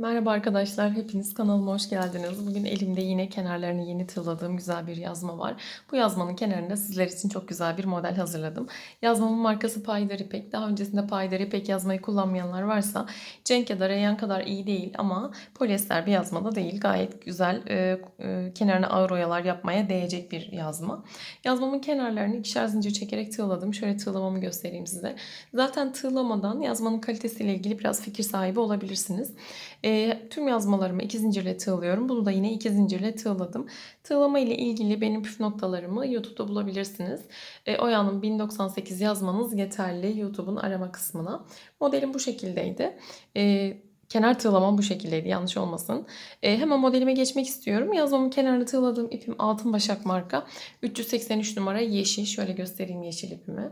Merhaba arkadaşlar, hepiniz kanalıma hoş geldiniz. Bugün elimde yine kenarlarını yeni tığladığım güzel bir yazma var. Bu yazmanın kenarında sizler için çok güzel bir model hazırladım. Yazmamın markası Paydar İpek. Daha öncesinde Paydar İpek yazmayı kullanmayanlar varsa Cenk ya da Reyhan kadar iyi değil ama polyester bir yazma da değil. Gayet güzel, e, e, kenarına ağır oyalar yapmaya değecek bir yazma. Yazmamın kenarlarını ikişer zincir çekerek tığladım. Şöyle tığlamamı göstereyim size. Zaten tığlamadan yazmanın kalitesiyle ilgili biraz fikir sahibi olabilirsiniz. E, tüm yazmalarımı iki zincirle tığlıyorum. Bunu da yine iki zincirle tığladım. Tığlama ile ilgili benim püf noktalarımı YouTube'da bulabilirsiniz. E, Oya'nın 1098 yazmanız yeterli YouTube'un arama kısmına. Modelim bu şekildeydi. E, kenar tığlamam bu şekildeydi yanlış olmasın. E, hemen modelime geçmek istiyorum. Yazmamın kenarını tığladığım ipim Altın Başak marka. 383 numara yeşil. Şöyle göstereyim yeşil ipimi.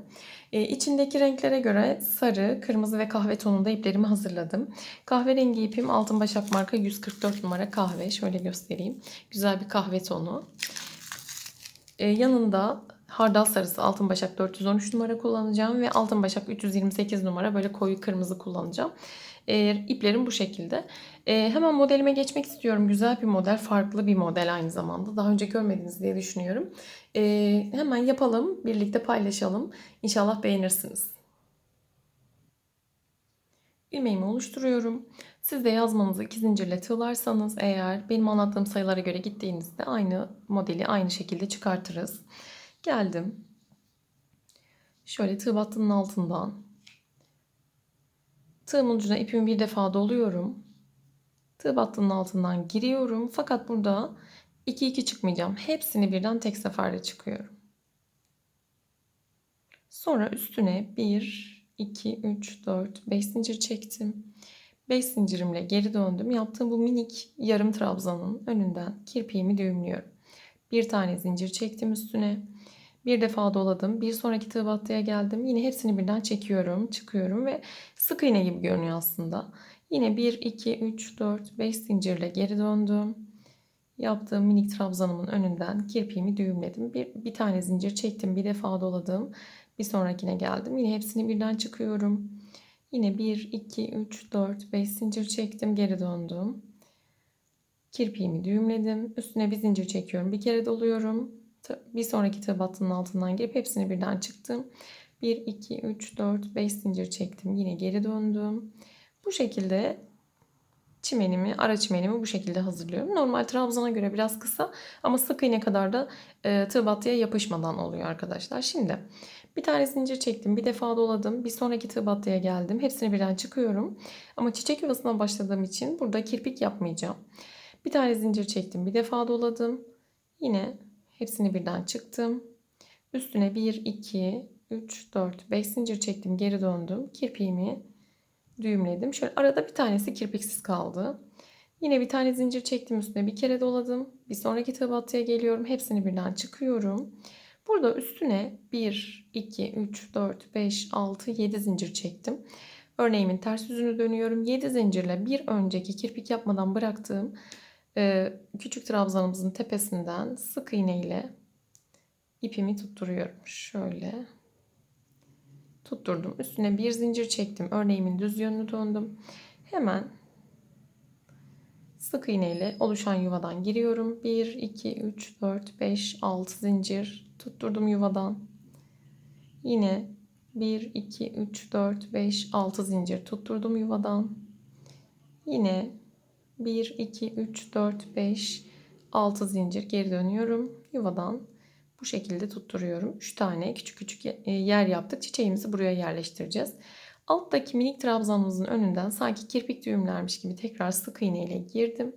E, içindeki renklere göre sarı, kırmızı ve kahve tonunda iplerimi hazırladım. Kahverengi ipim Altın Başak marka 144 numara kahve. Şöyle göstereyim. Güzel bir kahve tonu. E, yanında hardal sarısı Altın Başak 413 numara kullanacağım ve Altın Başak 328 numara böyle koyu kırmızı kullanacağım. E, iplerim bu şekilde. E, hemen modelime geçmek istiyorum. Güzel bir model, farklı bir model aynı zamanda. Daha önce görmediniz diye düşünüyorum. E, hemen yapalım, birlikte paylaşalım. İnşallah beğenirsiniz. İlmeğimi oluşturuyorum. Siz de yazmanızı iki zincirle tığlarsanız eğer benim anlattığım sayılara göre gittiğinizde aynı modeli aynı şekilde çıkartırız. Geldim. Şöyle tığ battının altından tığımın ucuna ipimi bir defa doluyorum. Tığ battının altından giriyorum. Fakat burada 2 2 çıkmayacağım. Hepsini birden tek seferde çıkıyorum. Sonra üstüne 1 2 3 4 5 zincir çektim. 5 zincirimle geri döndüm. Yaptığım bu minik yarım trabzanın önünden kirpiğimi düğümlüyorum. Bir tane zincir çektim üstüne. Bir defa doladım. Bir sonraki tığ battıya geldim. Yine hepsini birden çekiyorum, çıkıyorum ve sık iğne gibi görünüyor aslında. Yine 1, 2, 3, 4, 5 zincirle geri döndüm. Yaptığım minik trabzanımın önünden kirpiğimi düğümledim. Bir, bir tane zincir çektim. Bir defa doladım. Bir sonrakine geldim. Yine hepsini birden çıkıyorum. Yine 1, 2, 3, 4, 5 zincir çektim. Geri döndüm. Kirpiğimi düğümledim. Üstüne bir zincir çekiyorum. Bir kere doluyorum. Bir sonraki tığ altından girip hepsini birden çıktım. 1, 2, 3, 4, 5 zincir çektim. Yine geri döndüm. Bu şekilde çimenimi, ara çimenimi bu şekilde hazırlıyorum. Normal trabzana göre biraz kısa ama sık iğne kadar da e, tığ battıya yapışmadan oluyor arkadaşlar. Şimdi bir tane zincir çektim. Bir defa doladım. Bir sonraki tığ battıya geldim. Hepsini birden çıkıyorum. Ama çiçek yuvasına başladığım için burada kirpik yapmayacağım. Bir tane zincir çektim. Bir defa doladım. Yine hepsini birden çıktım. Üstüne 1, 2, 3, 4, 5 zincir çektim. Geri döndüm. Kirpiğimi düğümledim. Şöyle arada bir tanesi kirpiksiz kaldı. Yine bir tane zincir çektim üstüne bir kere doladım. Bir sonraki tığ battıya geliyorum. Hepsini birden çıkıyorum. Burada üstüne 1, 2, 3, 4, 5, 6, 7 zincir çektim. Örneğimin ters yüzünü dönüyorum. 7 zincirle bir önceki kirpik yapmadan bıraktığım küçük trabzanımızın tepesinden sık iğne ile ipimi tutturuyorum. Şöyle tutturdum. Üstüne bir zincir çektim. Örneğimin düz yönünü döndüm. Hemen sık iğne ile oluşan yuvadan giriyorum. 1, 2, 3, 4, 5, 6 zincir tutturdum yuvadan. Yine 1, 2, 3, 4, 5, 6 zincir tutturdum yuvadan. Yine 1, 2, 3, 4, 5, 6 zincir geri dönüyorum. Yuvadan bu şekilde tutturuyorum. 3 tane küçük küçük e, yer yaptık. Çiçeğimizi buraya yerleştireceğiz. Alttaki minik trabzanımızın önünden sanki kirpik düğümlermiş gibi tekrar sık iğne ile girdim.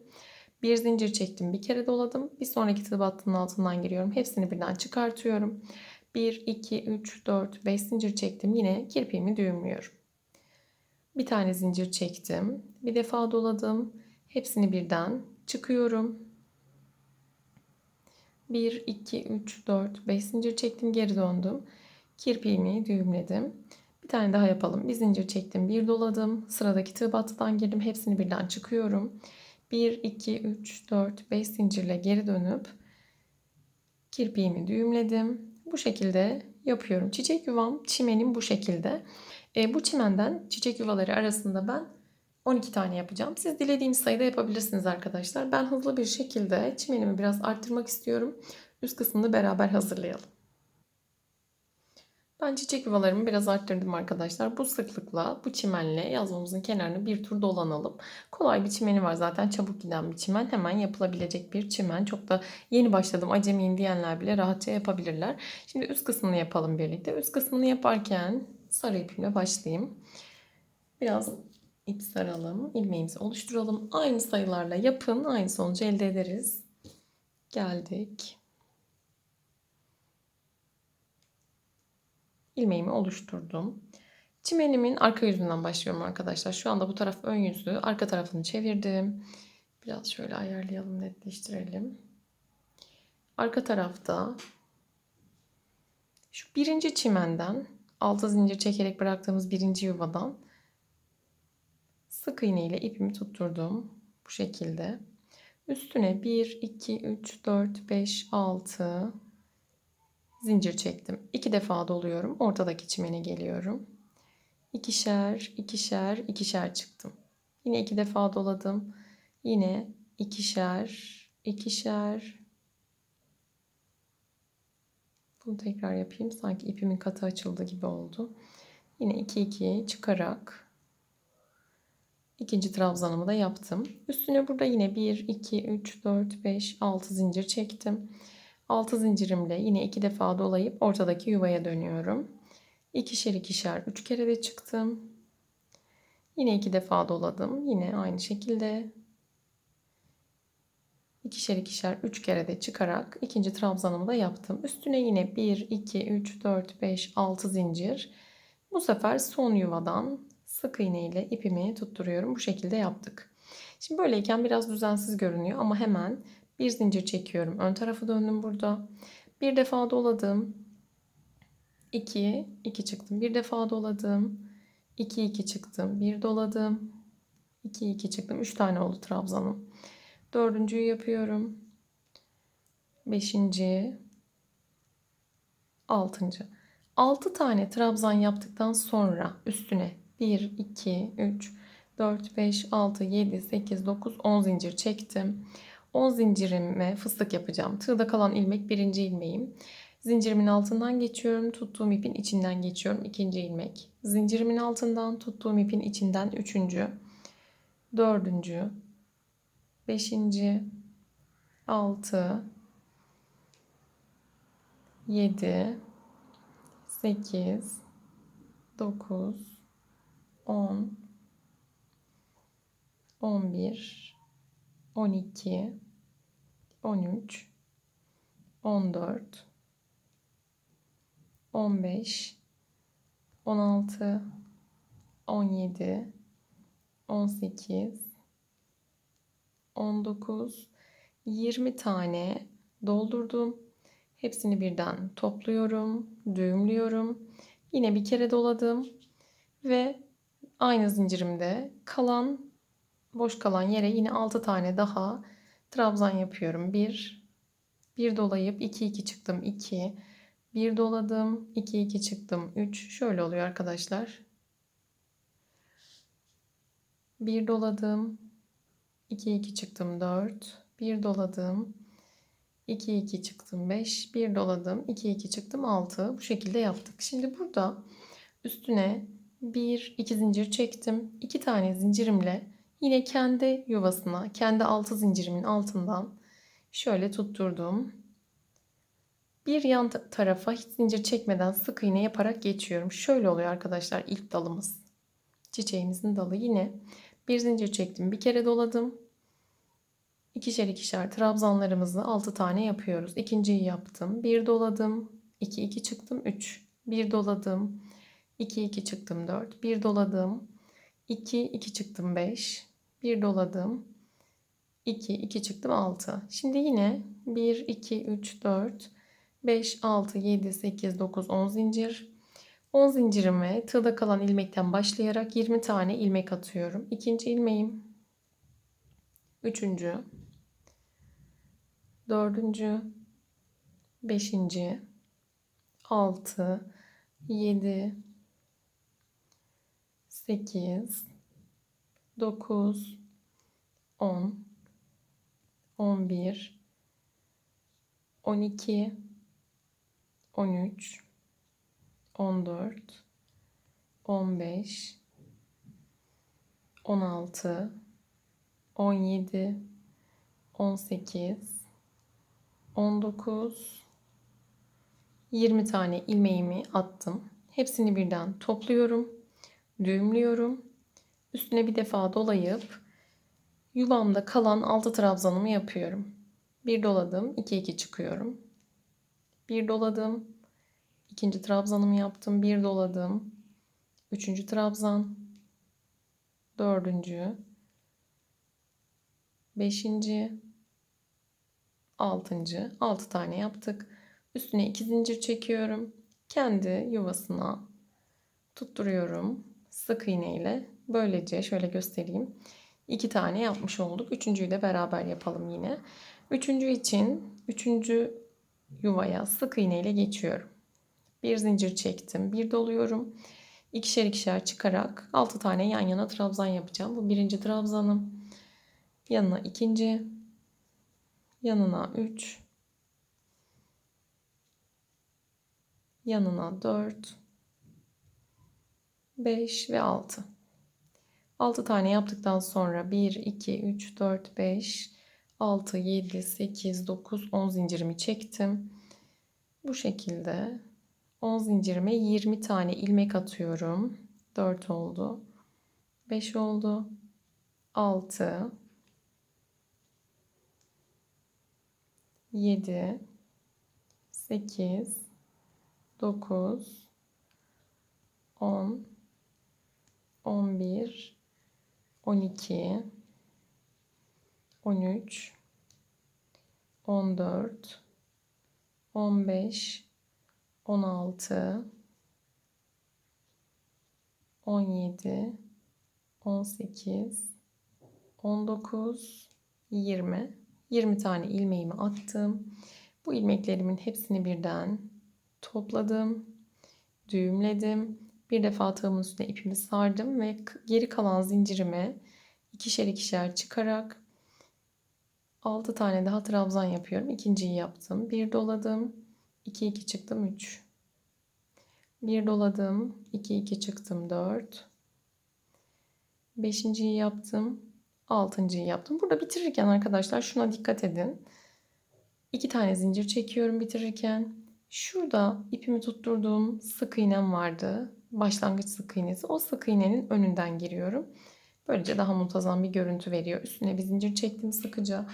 Bir zincir çektim, bir kere doladım. Bir sonraki tığ altından giriyorum. Hepsini birden çıkartıyorum. 1, 2, 3, 4, 5 zincir çektim. Yine kirpiğimi düğümlüyorum. Bir tane zincir çektim. Bir defa doladım. Hepsini birden çıkıyorum. 1, 2, 3, 4, 5 zincir çektim. Geri döndüm. Kirpiğimi düğümledim. Bir tane daha yapalım. Bir zincir çektim. Bir doladım. Sıradaki tığ battıdan girdim. Hepsini birden çıkıyorum. 1, 2, 3, 4, 5 zincirle geri dönüp kirpiğimi düğümledim. Bu şekilde yapıyorum. Çiçek yuvam, çimenim bu şekilde. E, bu çimenden çiçek yuvaları arasında ben 12 tane yapacağım. Siz dilediğiniz sayıda yapabilirsiniz arkadaşlar. Ben hızlı bir şekilde çimenimi biraz arttırmak istiyorum. Üst kısmını beraber hazırlayalım. Ben çiçek yuvalarımı biraz arttırdım arkadaşlar. Bu sıklıkla bu çimenle yazmamızın kenarını bir tur dolanalım. Kolay bir çimeni var zaten çabuk giden bir çimen. Hemen yapılabilecek bir çimen. Çok da yeni başladım acemiyim diyenler bile rahatça yapabilirler. Şimdi üst kısmını yapalım birlikte. Üst kısmını yaparken sarı ipimle başlayayım. Biraz ip saralım. ilmeğimizi oluşturalım. Aynı sayılarla yapın. Aynı sonucu elde ederiz. Geldik. ilmeğimi oluşturdum. Çimenimin arka yüzünden başlıyorum arkadaşlar. Şu anda bu taraf ön yüzü. Arka tarafını çevirdim. Biraz şöyle ayarlayalım, netleştirelim. Arka tarafta şu birinci çimenden altı zincir çekerek bıraktığımız birinci yuvadan sık iğne ile ipimi tutturdum. Bu şekilde. Üstüne 1, 2, 3, 4, 5, 6, zincir çektim. İki defa doluyorum. Ortadaki çimene geliyorum. İkişer, ikişer, ikişer çıktım. Yine iki defa doladım. Yine ikişer, ikişer. Bunu tekrar yapayım. Sanki ipimin katı açıldı gibi oldu. Yine 2 2 çıkarak ikinci trabzanımı da yaptım. Üstüne burada yine 1 2 3 4 5 6 zincir çektim. 6 zincirimle yine iki defa dolayıp ortadaki yuvaya dönüyorum. İkişer ikişer 3 kere de çıktım. Yine iki defa doladım. Yine aynı şekilde ikişer ikişer 3 kere de çıkarak ikinci trabzanımı da yaptım. Üstüne yine 1 2 3 4 5 6 zincir. Bu sefer son yuvadan sık iğne ile ipimi tutturuyorum. Bu şekilde yaptık. Şimdi böyleyken biraz düzensiz görünüyor ama hemen bir zincir çekiyorum. Ön tarafı döndüm burada. Bir defa doladım. 2, 2 çıktım. Bir defa doladım. 2, 2 çıktım. Bir doladım. 2, 2 çıktım. 3 tane oldu trabzanım. Dördüncüyü yapıyorum. Beşinci. Altıncı. 6 tane trabzan yaptıktan sonra üstüne 1, 2, 3, 4, 5, 6, 7, 8, 9, 10 zincir çektim. 10 zincirime fıstık yapacağım. Tığda kalan ilmek birinci ilmeğim. Zincirimin altından geçiyorum. Tuttuğum ipin içinden geçiyorum. ikinci ilmek. Zincirimin altından tuttuğum ipin içinden üçüncü. Dördüncü. Beşinci. Altı. Yedi. Sekiz. Dokuz. On. On bir. 12, 13, 14, 15, 16, 17, 18, 19, 20 tane doldurdum. Hepsini birden topluyorum, düğümlüyorum. Yine bir kere doladım ve aynı zincirimde kalan boş kalan yere yine 6 tane daha trabzan yapıyorum. 1 1 dolayıp 2 2 çıktım 2 1 doladım 2 2 çıktım 3 şöyle oluyor arkadaşlar. 1 doladım 2 2 çıktım 4 1 doladım 2 2 çıktım 5 1 doladım 2 2 çıktım 6 bu şekilde yaptık. Şimdi burada üstüne 1 2 zincir çektim. 2 tane zincirimle Yine kendi yuvasına, kendi altı zincirimin altından şöyle tutturdum. Bir yan tarafa hiç zincir çekmeden sık iğne yaparak geçiyorum. Şöyle oluyor arkadaşlar ilk dalımız. Çiçeğimizin dalı yine bir zincir çektim. Bir kere doladım. İkişer ikişer trabzanlarımızı 6 tane yapıyoruz. İkinciyi yaptım. Bir doladım. 2 2 çıktım 3. Bir doladım. 2 2 çıktım 4. Bir doladım. 2 2 çıktım 5 bir doladım. 2, 2 çıktım 6. Şimdi yine 1, 2, 3, 4, 5, 6, 7, 8, 9, 10 zincir. 10 zincirime tığda kalan ilmekten başlayarak 20 tane ilmek atıyorum. İkinci ilmeğim. Üçüncü. Dördüncü. Beşinci. Altı. Yedi. Sekiz. 9, 10, 11, 12, 13, 14, 15, 16, 17, 18, 19, 20 tane ilmeğimi attım. Hepsini birden topluyorum, düğümlüyorum. Üstüne bir defa dolayıp yuvamda kalan 6 trabzanımı yapıyorum. Bir doladım, 2 2 çıkıyorum. Bir doladım, ikinci trabzanımı yaptım, bir doladım. Üçüncü trabzan, dördüncü, beşinci, altıncı, altı tane yaptık. Üstüne iki zincir çekiyorum. Kendi yuvasına tutturuyorum. Sık iğne ile. Böylece şöyle göstereyim. İki tane yapmış olduk. Üçüncüyü de beraber yapalım yine. Üçüncü için üçüncü yuvaya sık iğne ile geçiyorum. Bir zincir çektim. Bir doluyorum. İkişer ikişer çıkarak 6 tane yan yana trabzan yapacağım. Bu birinci trabzanım. Yanına ikinci. Yanına 3. Yanına 4. 5 ve 6. 6 tane yaptıktan sonra 1, 2, 3, 4, 5, 6, 7, 8, 9, 10 zincirimi çektim. Bu şekilde 10 zincirime 20 tane ilmek atıyorum. 4 oldu. 5 oldu. 6 7 8 9 10 11 12 13 14 15 16 17 18 19 20 20 tane ilmeğimi attım. Bu ilmeklerimin hepsini birden topladım, düğümledim. Bir defa tığımın üstüne ipimi sardım ve geri kalan zincirime ikişer ikişer çıkarak 6 tane daha trabzan yapıyorum. İkinciyi yaptım. Bir doladım. 2 2 çıktım 3. Bir doladım. 2 2 çıktım 4. Beşinciyi yaptım. Altıncıyı yaptım. Burada bitirirken arkadaşlar şuna dikkat edin. İki tane zincir çekiyorum bitirirken. Şurada ipimi tutturduğum sık iğnem vardı. Başlangıç sık iğnesi. O sık iğnenin önünden giriyorum. Böylece daha muntazam bir görüntü veriyor. Üstüne bir zincir çektim sıkıca.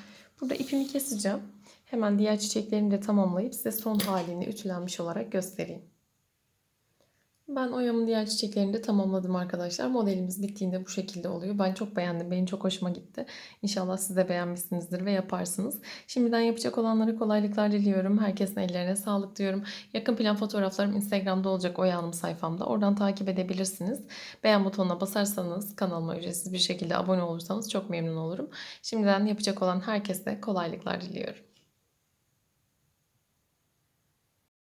Burada ipimi keseceğim. Hemen diğer çiçeklerimi de tamamlayıp size son halini ütülenmiş olarak göstereyim. Ben oyamın diğer çiçeklerini de tamamladım arkadaşlar. Modelimiz bittiğinde bu şekilde oluyor. Ben çok beğendim. Benim çok hoşuma gitti. İnşallah siz de beğenmişsinizdir ve yaparsınız. Şimdiden yapacak olanlara kolaylıklar diliyorum. Herkesin ellerine sağlık diyorum. Yakın plan fotoğraflarım Instagram'da olacak Oya sayfamda. Oradan takip edebilirsiniz. Beğen butonuna basarsanız kanalıma ücretsiz bir şekilde abone olursanız çok memnun olurum. Şimdiden yapacak olan herkese kolaylıklar diliyorum.